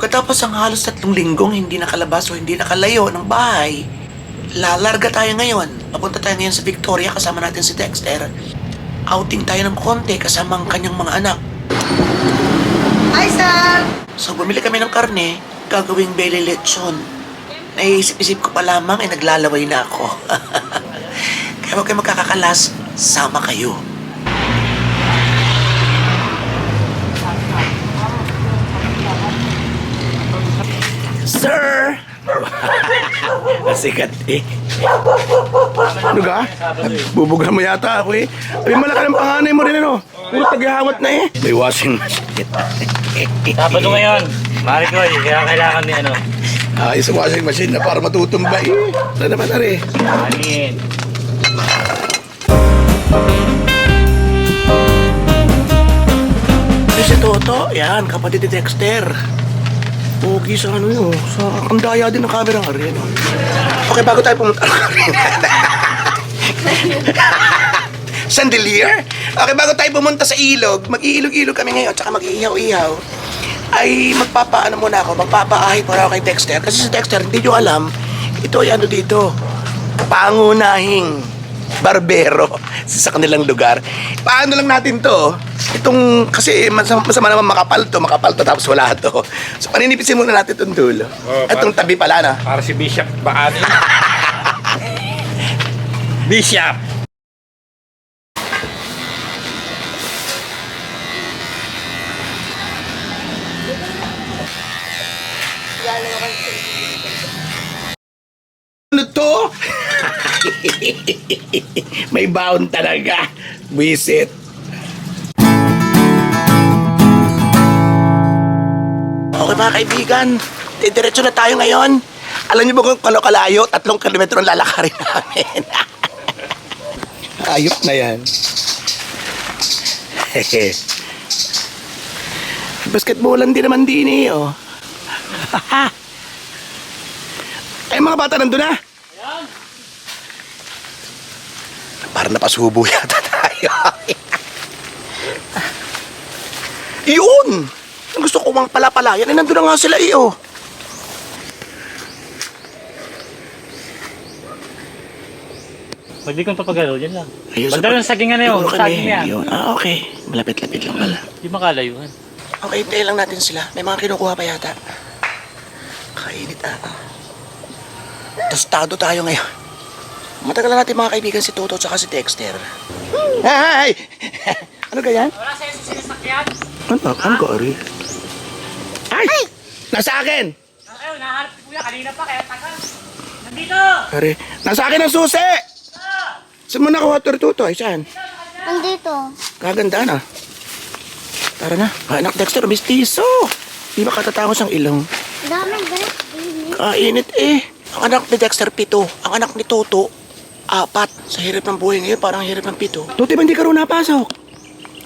Pagkatapos ang halos tatlong linggong hindi nakalabas o hindi nakalayo ng bahay, lalarga tayo ngayon. Papunta tayo ngayon sa Victoria kasama natin si Dexter. Outing tayo ng konti kasama ang kanyang mga anak. Hi, sir! So bumili kami ng karne, gagawing belly lechon. Naiisip-isip ko pa lamang ay naglalaway na ako. Kaya huwag kayo magkakakalas, sama kayo. Sir! Sikat eh. Ano ka? Bubuga mo yata ako eh. Ay, malaki ng panganay mo rin ano. Puro taghahawat na eh. May washing machine. Sabado ngayon, Maricoy, kaya kailangan ni ano, Ayos ang washing machine na para matutumba eh. Ano naman na rin? hangin. Ito si Toto, yan, kapatid ni Dexter. Pogi sa ano yun, sa ang daya din ng camera nga rin. Okay, bago tayo pumunta Chandelier? Okay, bago tayo pumunta sa ilog, mag-iilog-ilog kami ngayon, tsaka mag-iihaw-ihaw, ay magpapaano muna ako, magpapaahit muna ako kay Dexter. Kasi si Dexter, hindi nyo alam, ito ay ano dito, pangunahing barbero sa kanilang lugar. Paano lang natin to? Itong, kasi masama, masama naman makapal to, makapal to, tapos wala to. So paninipisin muna natin itong dulo. Oh, Itong tabi pala na. Para si Bishop Baani. Bishop! Ano to? May baon talaga. Visit. Okay mga kaibigan, diretso na tayo ngayon. Alam niyo ba kung kano kalayo? Tatlong kilometro ang lalakarin namin. Ayop na yan. Basketballan din naman din eh, oh. Ay, mga bata nandun na. Parang napasubo yata tayo. Yun! Ang gusto ko mang palapalayan, eh nandun na nga sila eh, oh. Pwede kong papagalaw, yan lang. Ayun, Banda ng saging ano yun, saging yan. yun. Ah, okay. Malapit-lapit lang pala. Di makalayuan. Okay, hintayin lang natin sila. May mga kinukuha pa yata. Kainit ah. Tostado tayo ngayon. Matagal na natin mga kaibigan si Toto at si Dexter. Ay! ano ganyan? Wala sa'yo sa sinasakyan. Ano? Ano ka, Ari? Ay! Nasa akin! Ayaw, nahanap si kuya kanina pa, kaya tagal. Nandito! Ari, nasa akin ang susi! Saan mo nakuha ito tuto? Ay, saan? Nandito. Kaganda na. Tara na. Ah, anak Dexter, mistiso. Di ba katatangos ang ilong? Daming ganit. Kainit eh. Ang anak ni Dexter, pito. Ang anak ni Toto, apat. Sa hirap ng buhay ngayon, parang hirap ng pito. Tutoy, ba hindi ka rin napasok?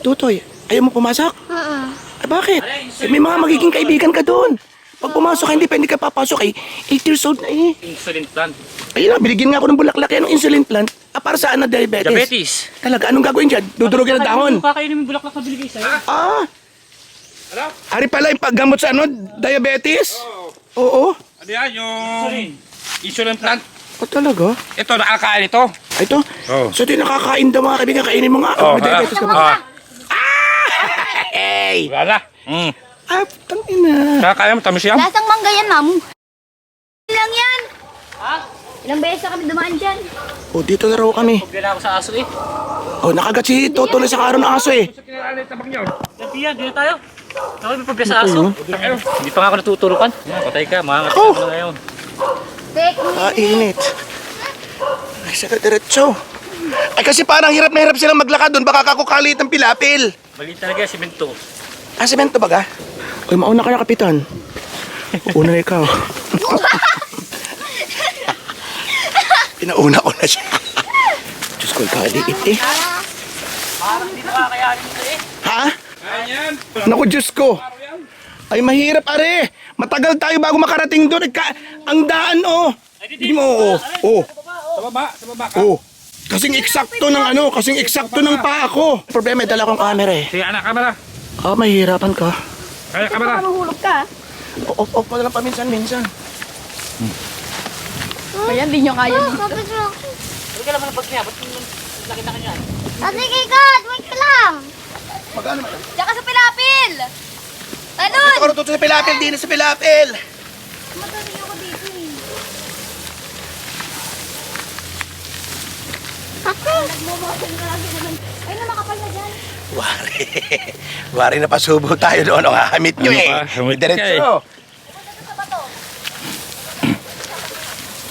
Tutoy, ayaw mo pumasok? Oo. Eh, bakit? Eh, may mga magiging kaibigan ka doon. Pag pumasok ka, hindi pa hindi ka papasok eh. 8 years old na eh. Insulin plant. Ayun na, binigyan nga ako ng bulaklak yan, ng insulin plant. Ah, para saan na diabetes? Diabetes. Talaga, anong gagawin dyan? Dudurugin ang dahon. Kakainin mo yung bulaklak na binigay sa'yo. Ah! Ari pala yung paggamot sa ano? Diabetes? Oo. Ano yan, yung Insulin. insulin plant? Oh, talaga? Ito, nakakain ito. Ay, ito? Oo. So, di nakakain daw mga kaibigan, kainin mo nga. Oh, may diabetes ka ba? ah. Hey! Wala na. Mm. Ah, tangina. Nakakain mo, tamis yan. Lasang mangga yan, ma'am. lang yan. Ha? Ilang beses na kami dumaan dyan. Oh, dito na raw kami. Na ako sa aso eh. Oh, nakagat si Toto na sa karon ng aso eh. Yan, yan, dito tayo. Ako may pagbiya sa aso. Hindi pa nga ako natuturukan. Patay ka, mga Oh. na ngayon. Ah, init. Ay, sa diretso. Ay, kasi parang hirap na hirap silang maglakad doon. Baka kakukalit ng pilapil. Mali talaga, simento. Ah, semento ba ka? Uy, mauna ka na, kapitan. Una na ikaw. Pinauna ko na siya. Diyos ko, kaliit eh. Parang hindi nakakayanin ito eh. Ha? Naku, Diyos ko. Ay, mahirap, are. Matagal tayo bago makarating doon. Ka- ang daan, oh. Hindi mo, oh. Oh. Sa baba, sa baba ka. Oh. Kasing eksakto ng ano, kasing eksakto ng paa ko. Problema, dala kong camera eh. Sige, anak, kamera. Ah, mahirapan ka. Kaya kamera. Mahuhulog ka. Off, off mo na lang paminsan-minsan. Kaya hindi nyo kaya. Oh, kapit mo. Huwag ka naman ng pag niya. Ba't laki na kanya? Ate kay God, wait ka lang. Magkano man? Tsaka sa pilapil! Ano? Ito ko sa pilapil, di na sa pilapil. Madali ako dito eh. Ate! Nagmumosel na lagi naman. Ay, na makapal na dyan. Wari. Wari na pasubo tayo doon. Ang hahamit nyo Ano eh. Hamit ka Diretso.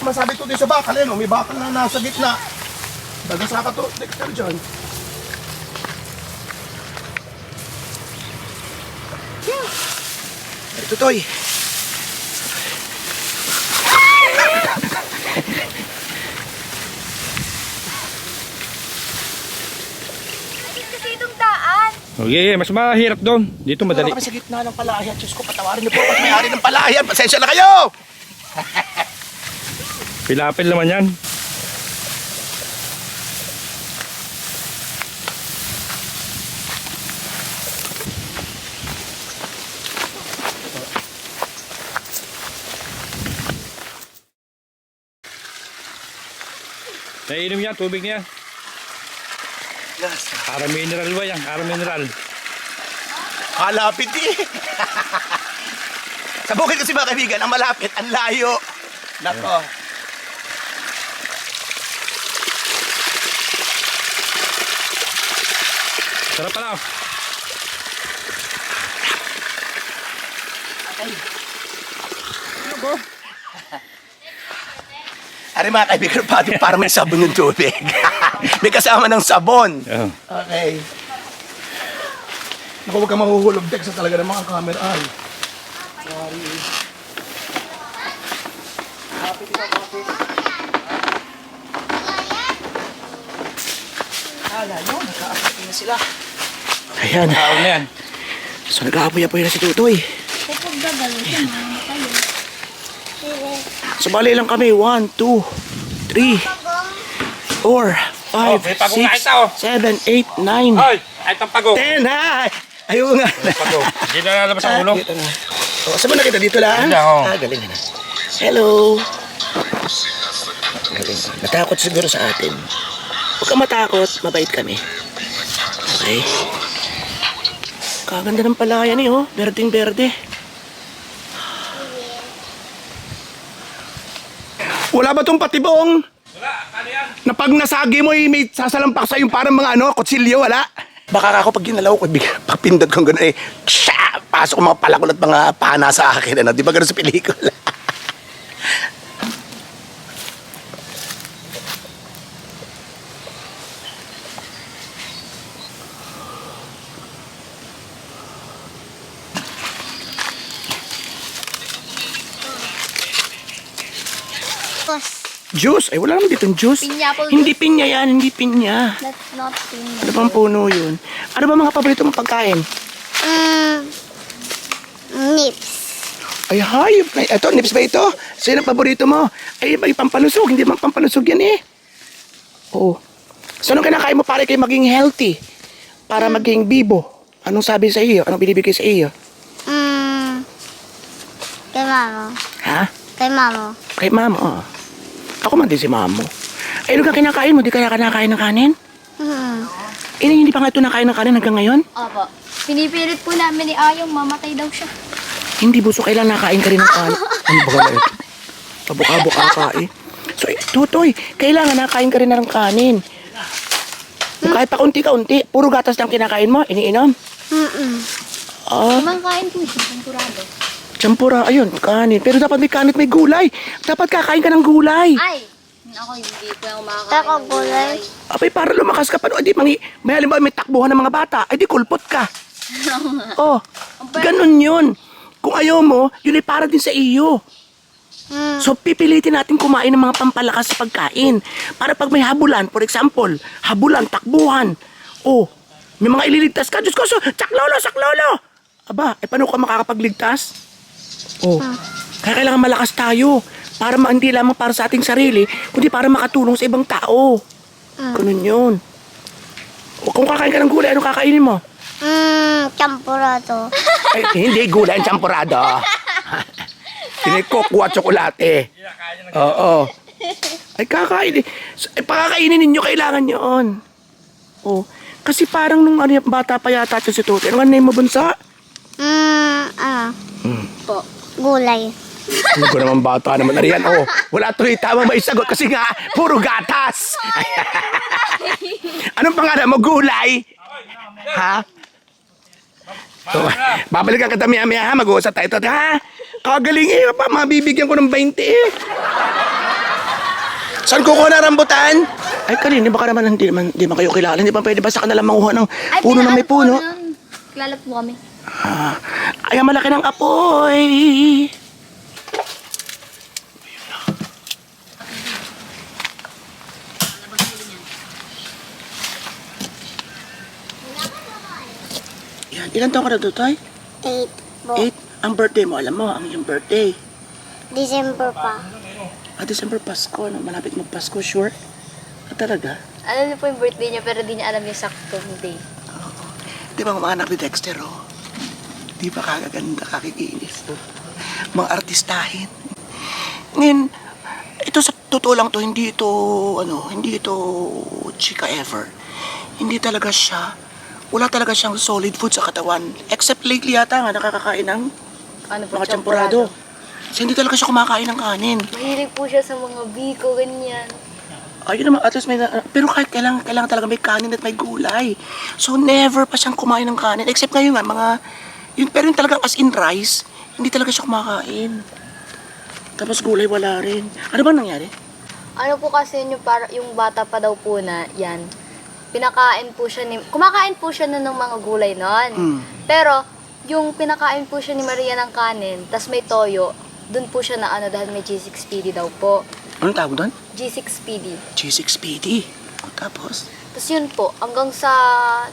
Masabi ko din sa bakal, eh, no? may bakal na nasa gitna. Dagasa ka to, Dexter John. Ito, Toy. Ay, kasi itong daan. Okay, mas mahirap doon. Dito madali. Kami sa gitna ng palayan. Diyos ko, patawarin niyo po ako may-ari ng palayan. Pasensya na kayo! Pilapil naman yan. Naiinom yan, tubig niya. Yes. Para mineral ba yan? Para mineral. Malapit eh. sa bukid kasi mga kaibigan, ang malapit, ang layo. Nako. Sarap pala. Ari mga kaibigan, pati para may sabon yung tubig. may kasama ng sabon. Oh. Okay. Naku, huwag kang mahuhulog, Dex, sa talaga ng mga camera. Ay. Kala nyo, nakaapoy na sila. Ayan. Tao na yan. So nag-aapoy-apoy na si Tutoy. Kapag gagalo siya, bali lang kami. 1, 2, 3, 4, 5, may pagong na ito, oh. 6, 7, 8, 9, Hoy! Ay, tampago. 10. Hi! Ayun nga. Tampago. Hindi na lalabas ang ulo. Dito na. Oh, saan mo nakita? Dito lang? Dito oh. Ah, galing na. Hello. Galing. Natakot siguro sa atin. Huwag ka matakot. Mabait kami. Okay? Kaganda ng palayan eh, oh. Wala ba tong patibong? Wala, ano yan? Na pag nasagi mo, eh, may sasalampak sa yung parang mga ano, kutsilyo, wala? Baka ako pag ginalaw ko, big, pag kong gano'n eh, sya, pasok mga palakol mga pana sa akin. Ano? Di ba gano'n sa pelikula? Juice? Ay, wala naman ditong juice. Pineapple Hindi pinya yan, hindi pinya. that's not thing. Ano bang puno yun? Ano ba mga paborito mong pagkain? Mm, nips. Ay, hayop na. Ito, nips ba ito? Sino paborito mo? Ay, may pampalusog. Hindi man pampalusog yan eh. Oo. So, anong kinakain mo para kayo maging healthy? Para maging bibo? Anong sabi sa iyo? Anong binibigay sa iyo? Mm, kay mama. Ha? Kay mama. Kay mama, oh. Ako man din si mamo. Ay, ano ka kinakain mo? Di kaya kinakain ng kanin? Hmm. Eh, hindi pa nga ito nakain ng kanin hanggang ngayon? Opo. Pinipilit po namin ni Ayong, mamatay daw siya. Hindi buso, kailan nakain ka rin ng kanin? ano ba nga ito? Kabuka-buka ka eh. So, eh, tutoy, kailangan nakain ka rin ng kanin. Yung Kahit pa unti-kaunti, puro gatas lang kinakain mo, iniinom. Mm-mm. Ah, Kumangkain po siya, tempurado. Champura, ayun, kanin. Pero dapat may kanin may gulay. Dapat kakain ka ng gulay. Ay! Ako, hindi po yung kumakain. Tako gulay. Abay, para lumakas ka pa. no? Di, mangi, may halimbawa may takbuhan ng mga bata, ay di kulpot ka. oh, ganun yun. Kung ayaw mo, yun ay para din sa iyo. Mm. So, pipilitin natin kumain ng mga pampalakas sa pagkain. Para pag may habulan, for example, habulan, takbuhan. Oh, may mga ililigtas ka. Diyos ko, so, saklolo, saklolo. Aba, eh paano ka makakapagligtas? Oh, kaya kailangan malakas tayo. Para ma- hindi lamang para sa ating sarili, kundi para makatulong sa ibang tao. Ganun yun. O, kung kakain ka ng gulay, ano kakainin mo? Mm, champurado. Ay, hindi, gulay ang champurado. Kinikokwa tsokolate. Oo. Ay, kakain. eh. S- Eh, pakakainin ninyo, kailangan yun. Oh. Kasi parang nung ano, bata pa yata si Tuti. Ano nga name mo, bunsa? Mm, ano? Po. Gulay. Ko naman bata naman na riyan. Oh, wala tuloy tamang may sagot kasi nga, puro gatas. Anong pangalan mo? Gulay? Ha? So, babalikan kita maya-maya ha, mag-uusap tayo. Ha? Kagaling eh, pa, mabibigyan ko ng 20 eh. Saan kukuha ng rambutan? Ay, kanina, baka naman hindi, man, hindi man kayo kilala. Hindi pa pwede ba sa kanila manguha ng puno na may puno? Lalap po kami. Ah, ay, ang malaki ng apoy. Yan, ilan taon ka na Tutoy? Eight po. Eight. Ang birthday mo, alam mo, ang iyong birthday. December pa. Ah, December Pasko, no? malapit magpasko, sure? Ah, talaga? Alam niyo po yung birthday niya pero di niya alam yung saktong day. Di ba mga anak ni Dexter, oh? Di ba kagaganda, kakikinis? Mga artistahin. Ngayon, ito sa totoo lang to, hindi ito, ano, hindi ito chika ever. Hindi talaga siya, wala talaga siyang solid food sa katawan. Except lately yata nga, nakakakain ng Ano po, mga champurado. So, hindi talaga siya kumakain ng kanin. Mahilig po siya sa mga biko, ganyan. Ayun naman, at least may, na- pero kahit kailangan, kailangan talaga may kanin at may gulay. So, never pa siyang kumain ng kanin. Except ngayon nga, mga, yun, pero yung talagang as in rice, hindi talaga siya kumakain. Tapos gulay, wala rin. Ano ba nangyari? Ano po kasi yung, para, yung bata pa daw po na yan, pinakain po siya ni, kumakain po siya nun ng mga gulay nun. Mm. Pero, yung pinakain po siya ni Maria ng kanin, tas may toyo, dun po siya na ano dahil may G6PD daw po. Anong tawag doon? G6PD. G6PD. O, tapos? Tapos yun po, hanggang sa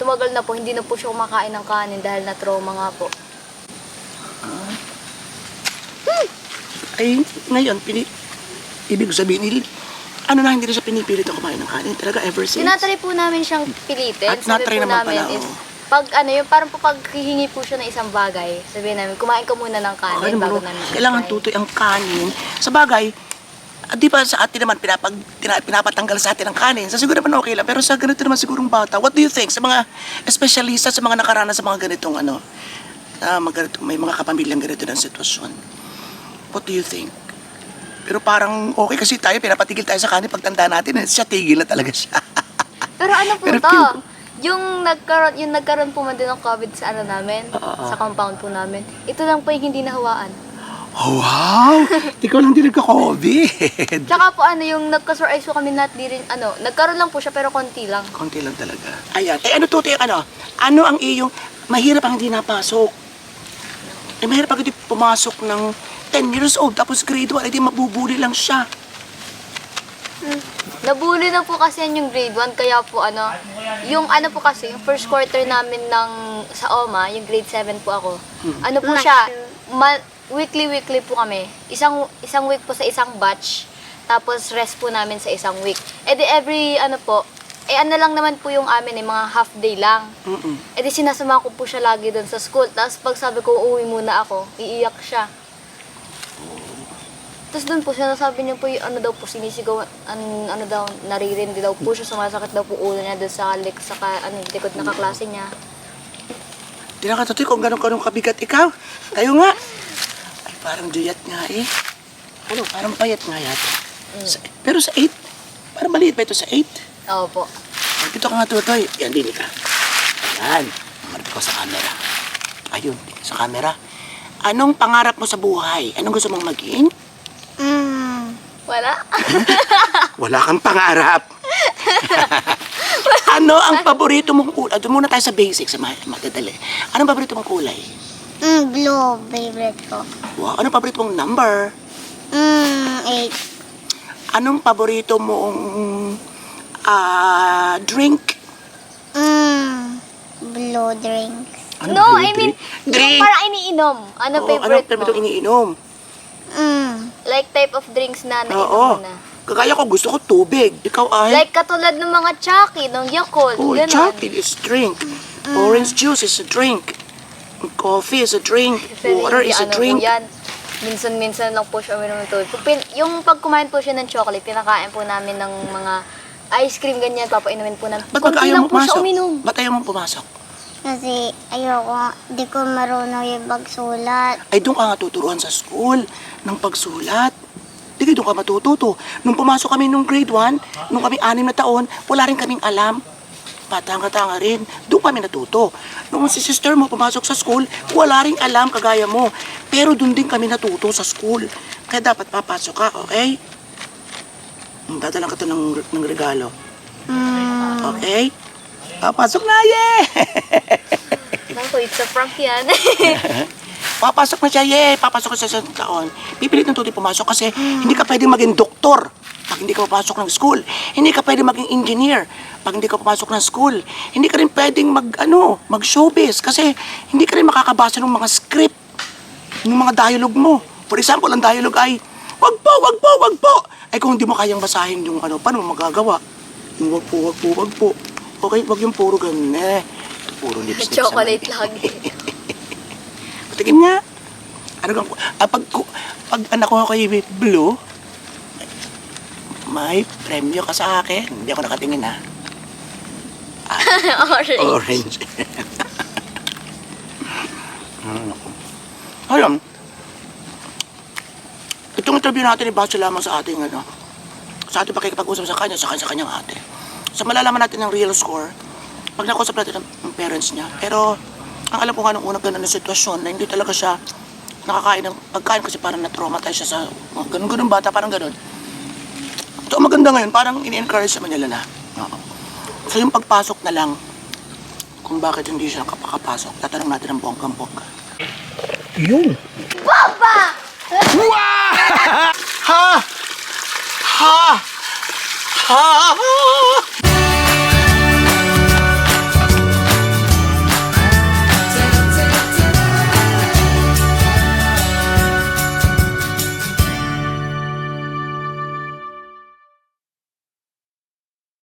tumagal na po, hindi na po siya kumakain ng kanin dahil na-trauma nga po. Ay, ngayon, pini, ibig sabihin, il- ano na, hindi na siya pinipilit na kumain ng kanin. Talaga ever since. Tinatry po namin siyang pilitin. At natry po naman namin pala, is, oo. pag ano, yung parang po pag hihingi po siya ng isang bagay, sabihin namin, kumain ka muna ng kanin Okay, bago naman, namin? Kailangan tutoy ang kanin. Sa bagay, ah, di ba sa atin naman pinapag, tina- pinapatanggal sa atin ang kanin. Sa siguro naman okay lang. Pero sa ganito naman sigurong bata, what do you think? Sa mga espesyalista, sa mga nakaranas sa mga ganitong ano, ah, mga ganito, may mga kapamilyang ganito ng sitwasyon. What do you think? Pero parang okay kasi tayo, pinapatigil tayo sa kanin pagtanda natin. eh, Siya tigil na talaga siya. Pero ano po Pero to? Yung nagkaroon, yung nagkaroon po man din ng COVID sa ano namin, Oo. sa compound po namin. Ito lang po yung hindi nahawaan. Oh, wow! Ikaw lang din nagka-COVID. Tsaka po ano, yung nagka-surprise po kami na di rin, ano, nagkaroon lang po siya pero konti lang. Konti lang talaga. Ayan. Eh ano to, ano? Ano ang iyong, mahirap ang hindi napasok. Eh mahirap ang hindi pumasok ng 10 years old, tapos grade 1, edi mabubuli lang siya. Nabully na po kasi yan yung grade 1, kaya po ano, yung ano po kasi, yung first quarter namin ng sa OMA, yung grade 7 po ako, ano po siya, ma- weekly-weekly po kami. Isang isang week po sa isang batch, tapos rest po namin sa isang week. E di every ano po, eh ano lang naman po yung amin eh, mga half day lang. Mm-mm. E di sinasama ko po siya lagi doon sa school. Tapos pag sabi ko uuwi muna ako, iiyak siya. Tapos doon po sinasabi niya po yung ano daw po sinisigaw, an, ano daw, naririndi daw po siya, sumasakit daw po ulo niya doon sa lik, sa ka, ano, likod na kaklase niya. Di nakatutoy kung gano'ng-gano'ng kabigat ikaw. Tayo nga. Parang duyat nga eh. Ano, parang payat nga yata. Sa- pero sa 8, parang maliit ba ito sa 8? Oo po. Dito ka nga, Tutoy. Yan, din ka. Yan. Marapit ko sa camera. Ayun, sa camera. Anong pangarap mo sa buhay? Anong gusto mong maging? Wala? Wala kang pangarap. ano ang paborito mong kulay? Doon muna tayo sa basics, sa ma- magdadali. Anong paborito mong kulay? Mm, blue favorite ko. Wow, anong paborito mong number? Mm, eight. Anong paborito mong ah drink? Mm, blue drink. Ano no, I mean, drink. yung parang iniinom. Ano Oo, favorite anong paborito mo? iniinom? Mm, Like type of drinks na nainom Oo. mo na. Kagaya ko, gusto ko tubig. Ikaw ay? Like katulad ng mga Chucky, ng Yakult, Oh, chocolate is drink. Orange juice is a drink. Coffee is a drink. Pero Water hindi is a ano po drink. yan. minsan-minsan lang po siya uminom ng tubig. Pin- yung pag kumain po siya ng chocolate, pinakain po namin ng mga ice cream ganyan, papainumin po namin. Ba't ba't Konti ayaw lang mo po siya pumasok? uminom. Ba't ayaw mo pumasok? Kasi ayoko, di ko marunong yung magsulat. Ay, doon ka nga tuturuan sa school ng pagsulat. Di doon ka matututo. Nung pumasok kami nung grade 1, nung kami anim na taon, wala rin kaming alam. Patanga-tanga rin. Doon kami natuto. Nung si sister mo pumasok sa school, wala rin alam kagaya mo. Pero doon din kami natuto sa school. Kaya dapat papasok ka, okay? Hmm, Dadalang ka to ng, ng regalo. Okay? Papasok na, yeah! Naku, it's a prank yan. Papasok na siya, yay! Papasok na siya sa taon. Pipilit ng tuti pumasok kasi hindi ka pwedeng maging doktor pag hindi ka papasok ng school. Hindi ka pwedeng maging engineer pag hindi ka papasok ng school. Hindi ka rin pwedeng mag, ano, mag showbiz kasi hindi ka rin makakabasa ng mga script, ng mga dialogue mo. For example, ang dialogue ay, wag po, wag po, wag po. Ay kung hindi mo kayang basahin yung ano, paano mo magagawa? Yung wag po, wag po, wag po. Okay, wag yung puro ganun eh. Ito, puro lipstick. sa chocolate lagi. Tingin nga. Ano kang, ah, pag, pag anak ko kay Blue, may premyo ka sa akin. Hindi ako nakatingin ha. Orange. Orange. ano? Alam, itong interview natin ibase lamang sa ating ano, sa ating pakikipag-usap sa kanya, sa kanya, sa kanyang ate. Sa malalaman natin ng real score, pag nakusap natin ng, ng parents niya. Pero, ang alam ko nga nung unang ganun na sitwasyon, na hindi talaga siya nakakain ng pagkain kasi parang na-traumatize siya sa mga ganun-ganun bata, parang ganun. Maganda ngayon, parang ini-encourage naman nila na. Oo. So, yung pagpasok na lang, kung bakit hindi siya kapakapasok, tatanong natin ang bonggang-bongga. Yun. Papa! Ha! Ha! Ha!